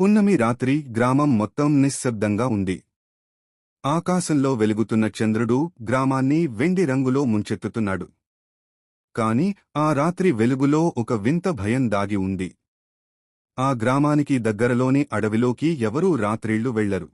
పున్నమి రాత్రి గ్రామం మొత్తం నిశ్శబ్దంగా ఉంది. ఆకాశంలో వెలుగుతున్న చంద్రుడు గ్రామాన్ని వెండి రంగులో ముంచెత్తుతున్నాడు. కాని ఆ రాత్రి వెలుగులో ఒక వింత భయం దాగి ఉంది. ఆ గ్రామానికి దగ్గరలోని అడవిలోకి ఎవరూ రాత్రిళ్ళు వెళ్ళరు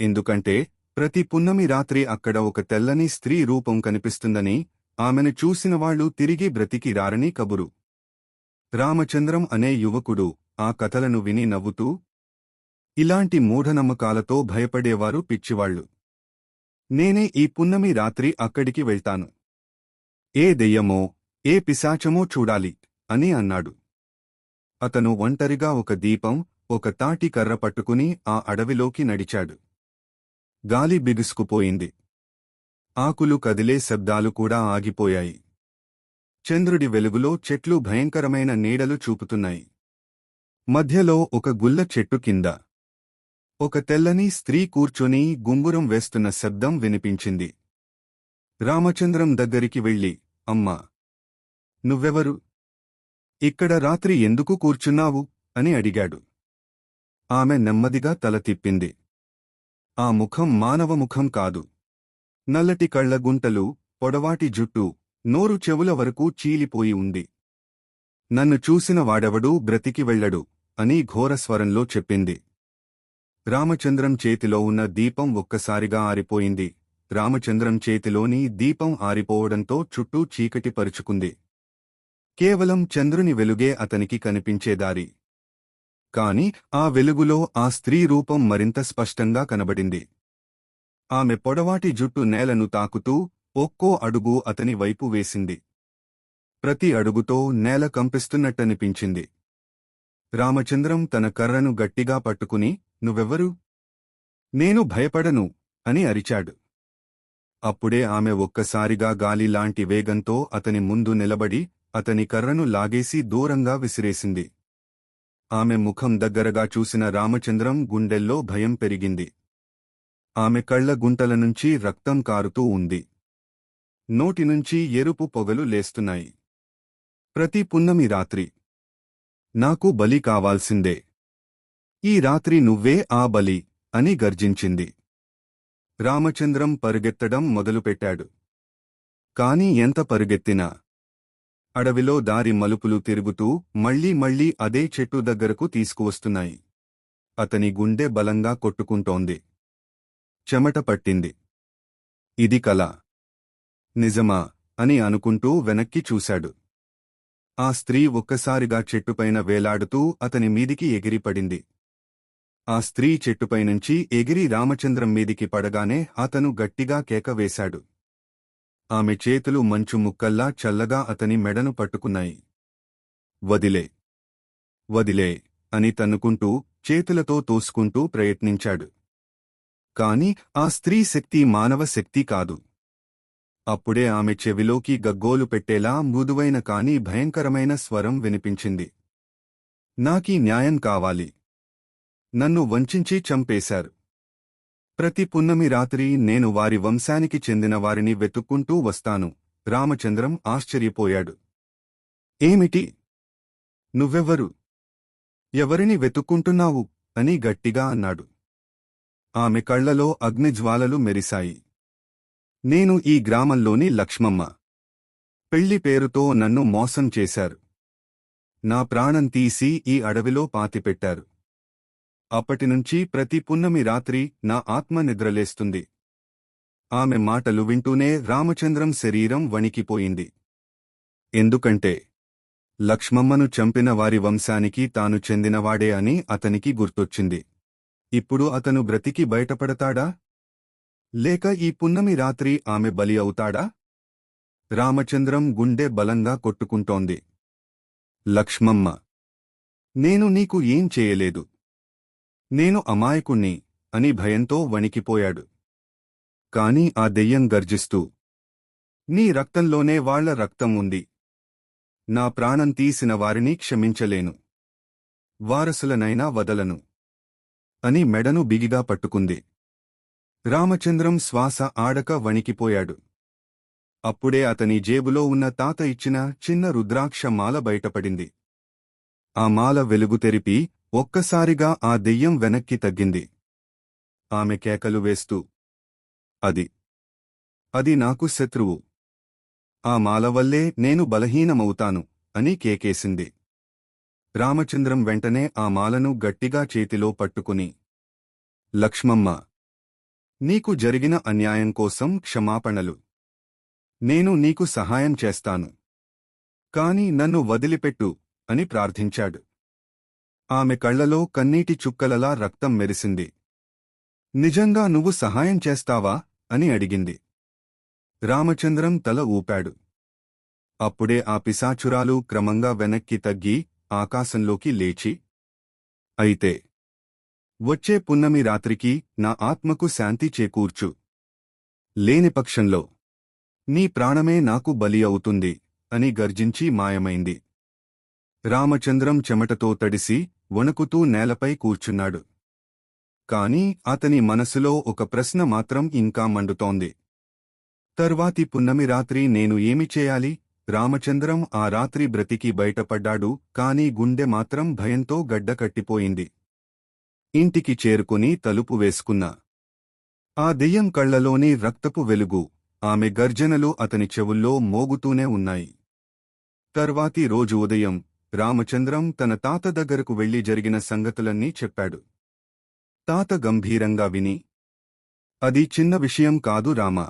ఎందుకంటే ప్రతి పున్నమి రాత్రి అక్కడ ఒక తెల్లని స్త్రీ రూపం కనిపిస్తుందని ఆమెను చూసినవాళ్ళు తిరిగి బ్రతికి రారని కబురు. రామచంద్రం అనే యువకుడు ఆ కథలను విని నవ్వుతూ ఇలాంటి మూఢనమ్మకాలతో భయపడేవారు పిచ్చివాళ్ళు నేనే ఈ పున్నమి రాత్రి అక్కడికి వెళ్తాను. ఏ దెయ్యమో ఏ పిశాచమో చూడాలి అని అన్నాడు. అతను ఒంటరిగా ఒక దీపం ఒక తాటి కర్ర పట్టుకుని ఆ అడవిలోకి నడిచాడు. గాలి బిగుసుకుపోయింది. ఆకులు కదిలే శబ్దాలు కూడా ఆగిపోయాయి. చంద్రుడి వెలుగులో చెట్లు భయంకరమైన నీడలు చూపుతున్నాయి. మధ్యలో ఒక గుల్ల చెట్టు కింద ఒక తెల్లని స్త్రీ కూర్చొని గుంగురం వేస్తున్న శబ్దం వినిపించింది. రామచంద్రం దగ్గరికి వెళ్ళి అమ్మా నువ్వెవరు? ఇక్కడ రాత్రి ఎందుకు కూర్చున్నావు? అని అడిగాడు. ఆమె నెమ్మదిగా తల తిప్పింది. ఆ ముఖం మానవ ముఖం కాదు. నల్లటి కళ్ళ గుంటలు పొడవాటి జుట్టు నోరు చెవుల వరకు చీలిపోయి ఉంది. నన్ను చూసిన వాడెవడూ బ్రతికి వెళ్ళడు అని ఘోరస్వరంలో చెప్పింది. రామచంద్రం చేతిలో ఉన్న దీపం ఒక్కసారిగా ఆరిపోయింది. రామచంద్రం చేతిలోని దీపం ఆరిపోవడంతో చుట్టూ చీకటి పరుచుకుంది. కేవలం చంద్రుని వెలుగే అతనికి కనిపించేదారి కాని ఆ వెలుగులో ఆ స్త్రీ రూపం మరింత స్పష్టంగా కనబడింది. ఆమె పొడవాటి జుట్టు నేలను తాకుతూ ఒక్కో అడుగు అతని వైపు వేసింది. ప్రతి అడుగుతో నేల కంపిస్తున్నట్టనిపించింది. రామచంద్రం తన కర్రను గట్టిగా పట్టుకుని నువ్వెవ్వరు నేను భయపడను అని అరిచాడు. అప్పుడే ఆమె ఒక్కసారిగా గాలిలాంటి వేగంతో అతని ముందు నిలబడి అతని కర్రను లాగేసి దూరంగా విసిరేసింది. ఆమె ముఖం దగ్గరగా చూసిన రామచంద్రం గుండెల్లో భయం పెరిగింది. ఆమె కళ్ళ గుంటల నుంచి రక్తం కారుతూ ఉంది. నోటినుంచి ఎరుపు పొగలు లేస్తున్నాయి. ప్రతి పున్నమి రాత్రి. నాకు బలి కావాల్సిందే. ఈ రాత్రి నువ్వే ఆ బలి అని గర్జించింది. రామచంద్రం పరుగెత్తడం మొదలుపెట్టాడు. కాని ఎంత పరుగెత్తినా? అడవిలో దారి మలుపులు తిరుగుతూ మళ్ళీ మళ్ళీ అదే చెట్టు దగ్గరకు తీసుకువస్తున్నాయి. అతని గుండె బలంగా కొట్టుకుంటోంది. చెమట పట్టింది. ఇది కల. నిజమా? అని అనుకుంటూ వెనక్కి చూశాడు. ఆ స్త్రీ ఒక్కసారిగా చెట్టుపైన వేలాడుతూ అతని మీదికి ఎగిరిపడింది. ఆ స్త్రీ చెట్టుపైనుంచి ఎగిరి రామచంద్రం మీదికి పడగానే అతను గట్టిగా కేక వేశాడు. ఆమె చేతులు మంచు ముక్కల్లా చల్లగా అతని మెడను పట్టుకున్నాయి. వదిలే వదిలే అని తన్నుకుంటూ చేతులతో తోసుకుంటూ ప్రయత్నించాడు. కాని ఆ స్త్రీ శక్తి మానవ శక్తి కాదు. అప్పుడే ఆమె చెవిలోకి గగ్గోలు పెట్టేలా మృదువైన కాని భయంకరమైన స్వరం వినిపించింది. నాకీ న్యాయం కావాలి. నన్ను వంచించి చంపేశారు. ప్రతి పున్నమి రాత్రి నేను వారి వంశానికి చెందిన వారిని వెతుక్కుంటూ వస్తాను. రామచంద్రం ఆశ్చర్యపోయాడు. ఏమిటి? నువ్వెవ్వరు? ఎవరిని వెతుక్కుంటున్నావు? అని గట్టిగా అన్నాడు. ఆమె కళ్ళలో అగ్నిజ్వాలలు మెరిశాయి. నేను ఈ గ్రామంలోని లక్ష్మమ్మ. పెళ్ళి పేరుతో నన్ను మోసం చేశారు. నా ప్రాణం తీసి ఈ అడవిలో పాతిపెట్టారు. అప్పటినుంచి ప్రతి పున్నమి రాత్రి నా ఆత్మ నిద్రలేస్తుంది. ఆమె మాటలు వింటూనే రామచంద్రం శరీరం వణికిపోయింది. ఎందుకంటే లక్ష్మమ్మను చంపిన వారి వంశానికి తాను చెందినవాడే అని అతనికి గుర్తొచ్చింది. ఇప్పుడు అతను బ్రతికి బయటపడతాడా? లేక ఈ పున్నమి రాత్రి ఆమె బలి అవుతాడా? రామచంద్రం గుండె బలంగా కొట్టుకుంటోంది. లక్ష్మమ్మ నేను నీకు ఏం చేయలేదు. నేను అమాయకుణ్ణి అని భయంతో వణికిపోయాడు. కాని ఆ దెయ్యం గర్జిస్తూ నీ రక్తంలోనే వాళ్ళ రక్తం ఉంది. నా ప్రాణం తీసిన వారిని క్షమించలేను. వారసులనైనా వదలను. అని మెడను బిగిగా పట్టుకుంది. రామచంద్రం శ్వాస ఆడక వణికిపోయాడు. అప్పుడే అతని జేబులో ఉన్న తాత ఇచ్చిన చిన్న రుద్రాక్ష మాల బయటపడింది. ఆ మాల వెలుగు తెరిపి ఒక్కసారిగా ఆ దెయ్యం వెనక్కి తగ్గింది. ఆమె కేకలు వేస్తూ అది అది నాకు శత్రువు. ఆ మాల వల్లే నేను బలహీనమవుతాను అని కేకేసింది. రామచంద్రం వెంటనే ఆ మాలను గట్టిగా చేతిలో పట్టుకుని లక్ష్మమ్మ నీకు జరిగిన అన్యాయం కోసం క్షమాపణలు. నేను నీకు సహాయం చేస్తాను. కాని నన్ను వదిలిపెట్టు అని ప్రార్థించాడు. ఆమె కళ్ళలో కన్నీటి చుక్కలలా రక్తం మెరిసింది. నిజంగా నువ్వు సహాయం చేస్తావా? అని అడిగింది. రామచంద్రం తల ఊపాడు. అప్పుడే ఆ పిశాచురాలు క్రమంగా వెనక్కి తగ్గి ఆకాశంలోకి లేచి అయితే వచ్చే పున్నమి రాత్రికి నా ఆత్మకు శాంతి చేకూర్చు. లేని పక్షంలో నీ ప్రాణమే నాకు బలి అవుతుంది అని గర్జించి మాయమైంది. రామచంద్రం చెమటతో తడిసి వణుకుతూ నేలపై కూర్చున్నాడు. కాని అతని మనసులో ఒక ప్రశ్న మాత్రం ఇంకా మండుతోంది. తర్వాతి పున్నమి రాత్రి నేను ఏమి చేయాలి? రామచంద్రం ఆ రాత్రి బ్రతికి బయటపడ్డాడు కాని గుండె మాత్రం భయంతో గడ్డకట్టిపోయింది ఇంటికి చేరుకుని తలుపు వేసుకున్నా. ఆ దెయ్యం కళ్ళలోని రక్తపు వెలుగు ఆమె గర్జనలు అతని చెవుల్లో మోగుతూనే ఉన్నాయి. తర్వాతి రోజు ఉదయం రామచంద్రం తన తాత దగ్గరకు వెళ్ళి జరిగిన సంగతులన్నీ చెప్పాడు. తాత గంభీరంగా విని అది చిన్న విషయం కాదు రామ.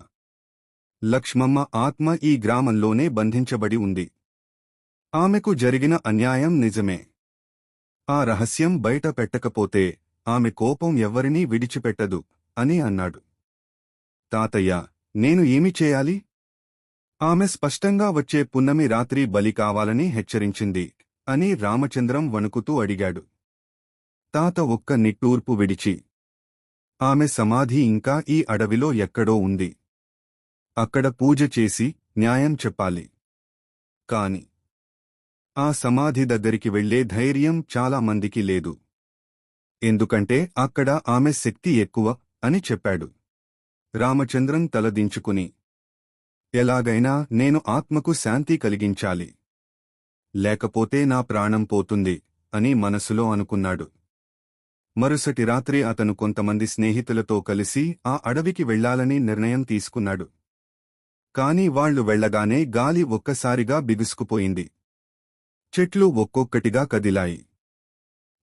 లక్ష్మమ్మ ఆత్మ ఈ గ్రామంలోనే బంధించబడి ఉంది. ఆమెకు జరిగిన అన్యాయం నిజమే. ఆ రహస్యం బయట పెట్టకపోతే ఆమె కోపం ఎవ్వరినీ విడిచిపెట్టదు అని అన్నాడు. తాతయ్య నేను ఏమి చేయాలి? ఆమె స్పష్టంగా వచ్చే పున్నమి రాత్రి బలి కావాలని హెచ్చరించింది అని రామచంద్రం వణుకుతూ అడిగాడు. తాత ఒక్క నిట్టూర్పు విడిచి ఆమె సమాధి ఇంకా ఈ అడవిలో ఎక్కడో ఉంది. అక్కడ పూజ చేసి న్యాయం చెప్పాలి. కాని ఆ సమాధి దగ్గరికి వెళ్ళే ధైర్యం చాలా మందికి లేదు. ఎందుకంటే అక్కడ ఆమె శక్తి ఎక్కువ అని చెప్పాడు. రామచంద్రం తలదించుకుని ఎలాగైనా నేను ఆత్మకు శాంతి కలిగించాలి. లేకపోతే నా ప్రాణం పోతుంది అని మనసులో అనుకున్నాడు. మరుసటి రాత్రి అతను కొంతమంది స్నేహితులతో కలిసి ఆ అడవికి వెళ్ళాలని నిర్ణయం తీసుకున్నాడు. కాని వాళ్ళు వెళ్ళగానే గాలి ఒక్కసారిగా బిగుసుకుపోయింది. చెట్లు ఒక్కొక్కటిగా కదిలాయి.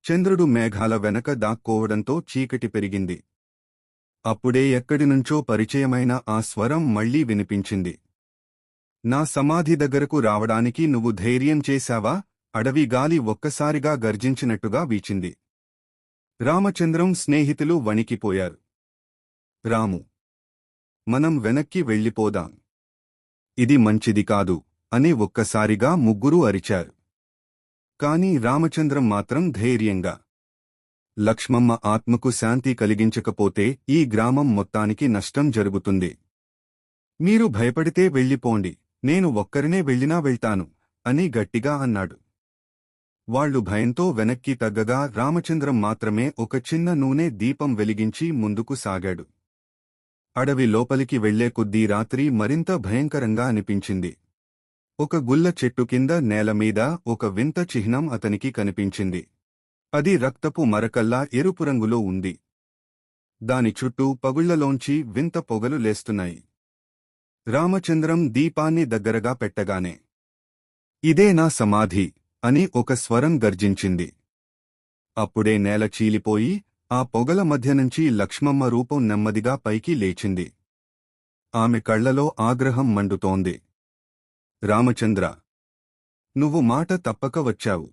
చంద్రుడు మేఘాల వెనక దాక్కోవడంతో చీకటి పెరిగింది. అప్పుడే ఎక్కడినుంచో పరిచయమైన ఆ స్వరం మళ్ళీ వినిపించింది. నా సమాధి దగ్గరకు రావడానికి నువ్వు ధైర్యం చేశావా? అడవి గాలి ఒక్కసారిగా గర్జించినట్టుగా వీచింది. రామచంద్రం స్నేహితులు వణికిపోయారు. రాము మనం వెనక్కి వెళ్ళిపోదాం. ఇది మంచిది కాదు అని ఒక్కసారిగా ముగ్గురూ అరిచారు. కాని రామచంద్రం మాత్రం ధైర్యంగా. లక్ష్మమ్మ ఆత్మకు శాంతి కలిగించకపోతే ఈ గ్రామం మొత్తానికి నష్టం జరుగుతుంది. మీరు భయపడితే వెళ్ళిపోండి నేను ఒక్కరినే వెళ్ళినా వెళ్తాను అని గట్టిగా అన్నాడు. వాళ్ళు భయంతో వెనక్కి తగ్గగా రామచంద్రం మాత్రమే ఒక చిన్న నూనె దీపం వెలిగించి ముందుకు సాగాడు. అడవి లోపలికి వెళ్ళే కొద్దీ రాత్రి మరింత భయంకరంగా అనిపించింది. ఒక గుల్ల చెట్టు కింద నేలమీద ఒక వింత చిహ్నం అతనికి కనిపించింది. అది రక్తపు మరకల్లా ఎరుపు రంగులో ఉంది. దాని చుట్టూ పగుళ్ళలోంచి వింత పొగలు లేస్తున్నాయి. రామచంద్రం దీపాన్ని దగ్గరగా పెట్టగానే ఇదే నా సమాధి అని ఒక స్వరం గర్జించింది. అప్పుడే నేల చీలిపోయి ఆ పొగల మధ్య నుంచి లక్ష్మమ్మ రూపం నెమ్మదిగా పైకి లేచింది. ఆమె కళ్ళలో ఆగ్రహం మండుతోంది. రామచంద్ర నువ్వు మాట తప్పక వచ్చావు.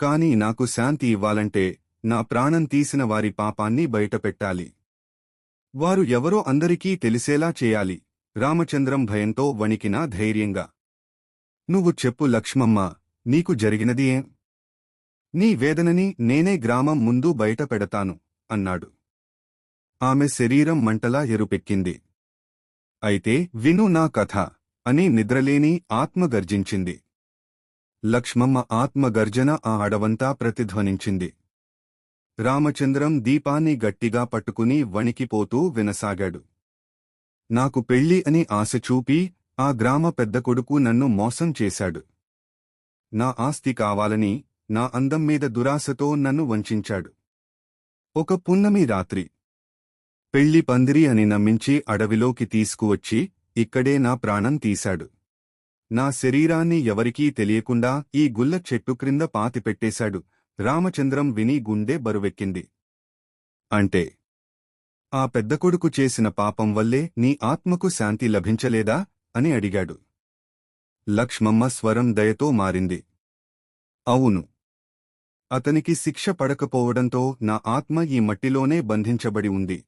కాని నాకు శాంతి ఇవ్వాలంటే నా ప్రాణం తీసిన వారి పాపాన్ని బయటపెట్టాలి. వారు ఎవరో అందరికీ తెలిసేలా చేయాలి. రామచంద్రం భయంతో వణికినా ధైర్యంగా. నువ్వు చెప్పు లక్ష్మమ్మ నీకు జరిగినది ఏం? నీ వేదనని నేనే గ్రామం ముందు బయట పెడతాను అన్నాడు. ఆమె శరీరం మంటలా ఎరుపెక్కింది. అయితే విను నా కథ. అని నిద్రలేని ఆత్మ గర్జించింది. లక్ష్మమ్మ ఆత్మ గర్జన ఆ అడవంతా ప్రతిధ్వనించింది. రామచంద్రం దీపాన్ని గట్టిగా పట్టుకుని వణికిపోతూ వినసాగాడు. నాకు పెళ్ళి అని ఆశ చూపి ఆ గ్రామ పెద్ద కొడుకు నన్ను మోసం చేశాడు. నా ఆస్తి కావాలని నా అందం మీద దురాశతో నన్ను వంచించాడు ఒక పున్నమి రాత్రి. పెళ్ళి పందిరి అని నమ్మించి అడవిలోకి తీసుకువచ్చి ఇక్కడే నా ప్రాణం తీశాడు. నా శరీరాన్ని ఎవరికీ తెలియకుండా ఈ గుల్ల చెట్టు క్రింద పాతిపెట్టేశాడు. రామచంద్రం విని గుండె బరువెక్కింది. అంటే? ఆ పెద్ద కొడుకు చేసిన పాపం వల్లే నీ ఆత్మకు శాంతి లభించలేదా? అని అడిగాడు. లక్ష్మమ్మ స్వరం దయతో మారింది. అవును. అతనికి శిక్ష పడకపోవడంతో నా ఆత్మ ఈ మట్టిలోనే బంధించబడి ఉంది.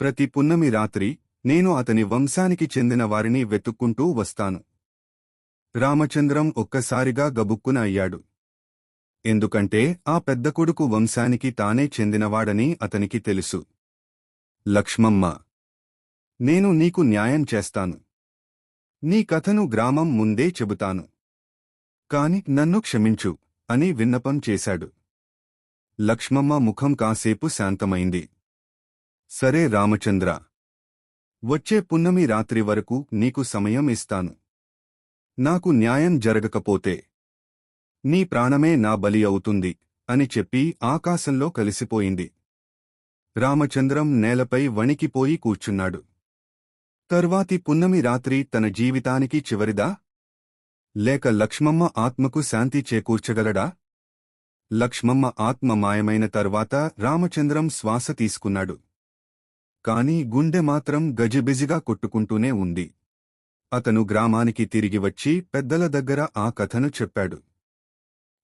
ప్రతి పున్నమి రాత్రి నేను అతని వంశానికి చెందిన వారిని వెతుక్కుంటూ వస్తాను. రామచంద్రం ఒక్కసారిగా గబుక్కున అయ్యాడు. ఎందుకంటే ఆ పెద్ద కొడుకు వంశానికి తానే చెందినవాడని అతనికి తెలుసు. లక్ష్మమ్మ! నేను నీకు న్యాయం చేస్తాను. నీ కథను గ్రామం ముందే చెబుతాను. కాని నన్ను క్షమించు అని విన్నపం చేశాడు. లక్ష్మమ్మ ముఖం కాసేపు శాంతమైంది. సరే రామచంద్ర! వచ్చే పున్నమి రాత్రి వరకు నీకు సమయం ఇస్తాను. నాకు న్యాయం జరగకపోతే నీ ప్రాణమే నా బలి అవుతుంది అని చెప్పి ఆకాశంలో కలిసిపోయింది. రామచంద్రం నేలపై వణికిపోయి కూర్చున్నాడు. తర్వాతి పున్నమి రాత్రి తన జీవితానికి చివరిదా? లేక లక్ష్మమ్మ ఆత్మకు శాంతి చేకూర్చగలడా? లక్ష్మమ్మ ఆత్మ మాయమైన తర్వాత రామచంద్రం శ్వాస తీసుకున్నాడు. కాని గుండె మాత్రం గజిబిజిగా కొట్టుకుంటూనే ఉంది. అతను గ్రామానికి తిరిగి వచ్చి పెద్దల దగ్గర ఆ కథను చెప్పాడు.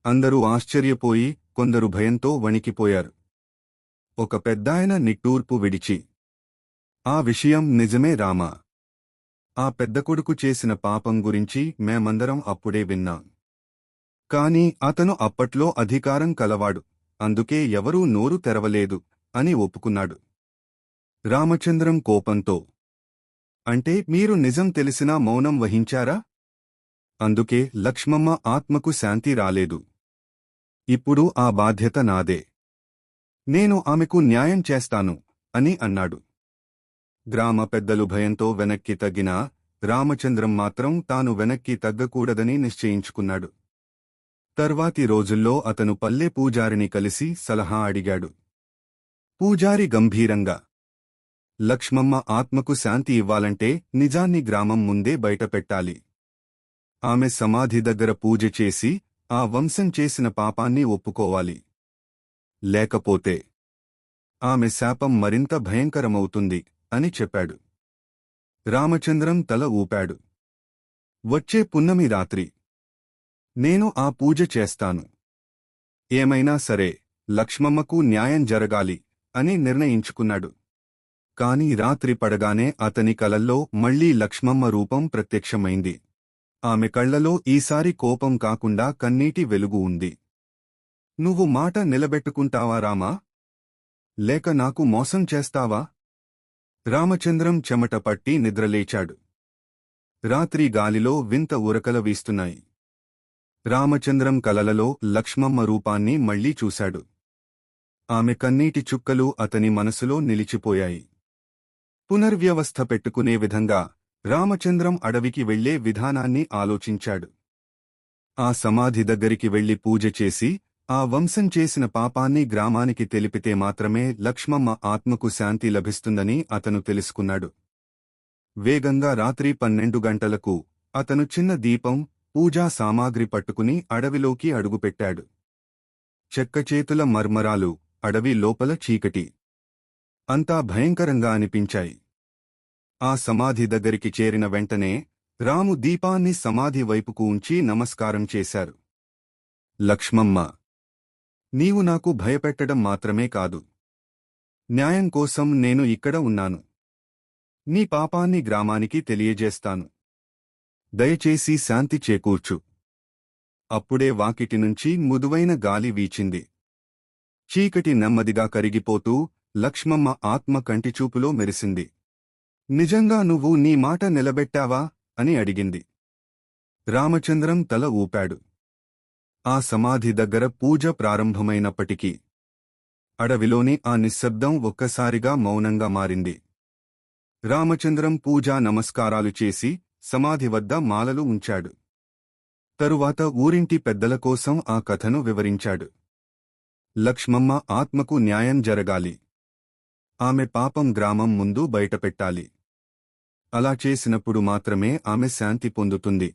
అందరూ ఆశ్చర్యపోయి కొందరు భయంతో వణికిపోయారు. ఒక పెద్దాయన నిట్టూర్పు విడిచి ఆ విషయం నిజమే రామా. ఆ పెద్ద కొడుకు చేసిన పాపం గురించి మేమందరం అప్పుడే విన్నాం. కాని అతను అప్పట్లో అధికారం కలవాడు అందుకే ఎవరూ నోరు తెరవలేదు అని ఒప్పుకున్నాడు. రామచంద్రం కోపంతో అంటే మీరు నిజం తెలిసినా మౌనం వహించారా? అందుకే లక్ష్మమ్మ ఆత్మకు శాంతి రాలేదు. ఇప్పుడు ఆ బాధ్యత నాదే. నేను ఆమెకు న్యాయం చేస్తాను అని అన్నాడు. గ్రామ పెద్దలు భయంతో వెనక్కి తగ్గినా రామచంద్రం మాత్రం తాను వెనక్కి తగ్గకూడదని నిశ్చయించుకున్నాడు. తర్వాతి రోజుల్లో అతను పల్లె పూజారిని కలిసి సలహా అడిగాడు. పూజారి గంభీరంగా లక్ష్మమ్మ ఆత్మకు శాంతి ఇవ్వాలంటే నిజాన్ని గ్రామం ముందే బయటపెట్టాలి. ఆమె సమాధి దగ్గర పూజ చేసి ఆ వంశం చేసిన పాపాన్ని ఒప్పుకోవాలి. లేకపోతే ఆమె శాపం మరింత భయంకరమవుతుంది అని చెప్పాడు. రామచంద్రం తల ఊపాడు. వచ్చే పున్నమి రాత్రి. నేను ఆ పూజ చేస్తాను. ఏమైనా సరే లక్ష్మమ్మకు న్యాయం జరగాలి అని నిర్ణయించుకున్నాడు. కాని రాత్రి పడగానే అతని కలల్లో మళ్ళీ లక్ష్మమ్మ రూపం ప్రత్యక్షమైంది. ఆమె కళ్ళలో ఈసారి కోపం కాకుండా కన్నీటి వెలుగు ఉంది. నువ్వు మాట నిలబెట్టుకుంటావా రామా? లేక నాకు మోసం చేస్తావా? రామచంద్రం చెమట పట్టి నిద్రలేచాడు. రాత్రి గాలిలో వింత ఉరకల వీస్తున్నాయి. రామచంద్రం కలలలో లక్ష్మమ్మ రూపాన్ని మళ్ళీ చూశాడు. ఆమె కన్నీటి చుక్కలు అతని మనసులో నిలిచిపోయాయి. పునర్వ్యవస్థ పెట్టుకునే విధంగా రామచంద్రం అడవికి వెళ్ళే విధానాన్ని ఆలోచించాడు. ఆ సమాధి దగ్గరికి వెళ్ళి పూజ చేసి ఆ వంశం చేసిన పాపాన్ని గ్రామానికి తెలిపితే మాత్రమే లక్ష్మమ్మ ఆత్మకు శాంతి లభిస్తుందని అతను తెలుసుకున్నాడు. వేగంగా రాత్రి పన్నెండు గంటలకు అతను చిన్న దీపం పూజా సామాగ్రి పట్టుకుని అడవిలోకి అడుగుపెట్టాడు. చెక్కచేతుల మర్మరాలు అడవి లోపల చీకటి. అంతా భయంకరంగా అనిపించాయి. ఆ సమాధి దగ్గరికి చేరిన వెంటనే రాము దీపాన్ని సమాధి వైపుకు ఉంచి నమస్కారం చేశారు. లక్ష్మమ్మ! నీవు నాకు భయపెట్టడం మాత్రమే కాదు. న్యాయం కోసం నేను ఇక్కడ ఉన్నాను. నీ పాపాన్ని గ్రామానికి తెలియజేస్తాను. దయచేసి శాంతి చేకూర్చు. అప్పుడే వాకిటి నుంచి ముదువైన గాలి వీచింది. చీకటి నెమ్మదిగా కరిగిపోతూ లక్ష్మమ్మ ఆత్మ కంటిచూపులో మెరిసింది. నిజంగా నువ్వు నీ మాట నిలబెట్టావా? అని అడిగింది. రామచంద్రం తల ఊపాడు. ఆ సమాధి దగ్గర పూజ ప్రారంభమైనప్పటికీ అడవిలోని ఆ నిశ్శబ్దం ఒక్కసారిగా మౌనంగా మారింది. రామచంద్రం పూజా నమస్కారాలు చేసి సమాధి వద్ద మాలలు ఉంచాడు. తరువాత ఊరింటి పెద్దల కోసం ఆ కథను వివరించాడు. లక్ష్మమ్మ ఆత్మకు న్యాయం జరగాలి. ఆమె పాపం గ్రామం ముందు బయటపెట్టాలి. అలా చేసినప్పుడు మాత్రమే ఆమె శాంతి పొందుతుంది.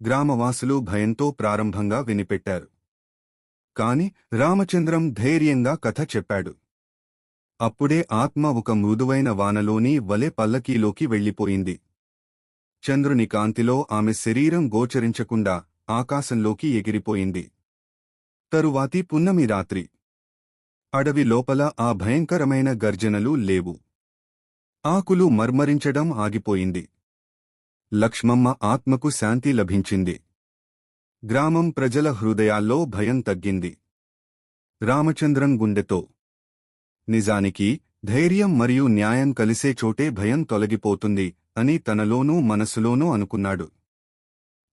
గ్రామవాసులు భయంతో ప్రారంభంగా వినిపెట్టారు. కాని రామచంద్రం ధైర్యంగా కథ చెప్పాడు. అప్పుడే ఆత్మ ఒక మృదువైన వానలోని వలె పల్లకీలోకి వెళ్ళిపోయింది. చంద్రుని కాంతిలో ఆమె శరీరం గోచరించకుండా ఆకాశంలోకి ఎగిరిపోయింది. తరువాతి పున్నమి రాత్రి. అడవి లోపల ఆ భయంకరమైన గర్జనలు లేవు. ఆకులు మర్మరించడం ఆగిపోయింది. లక్ష్మమ్మ ఆత్మకు శాంతి లభించింది. గ్రామం ప్రజల హృదయాల్లో భయం తగ్గింది. రామచంద్రం గుండెతో నిజానికి ధైర్యం మరియు న్యాయం కలిసే చోటే భయం తొలగిపోతుంది అని తనలోనూ మనసులోనూ అనుకున్నాడు.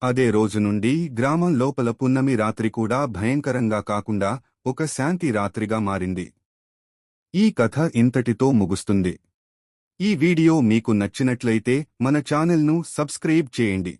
అదే రోజు నుండి గ్రామం లోపల పున్నమి రాత్రి కూడా భయంకరంగా కాకుండా ఒక శాంతి రాత్రిగా మారింది. ఈ కథ ఇంతటితో ముగుస్తుంది. ఈ వీడియో మీకు నచ్చినట్లయితే మన ఛానల్ను సబ్స్క్రైబ్ చేయండి.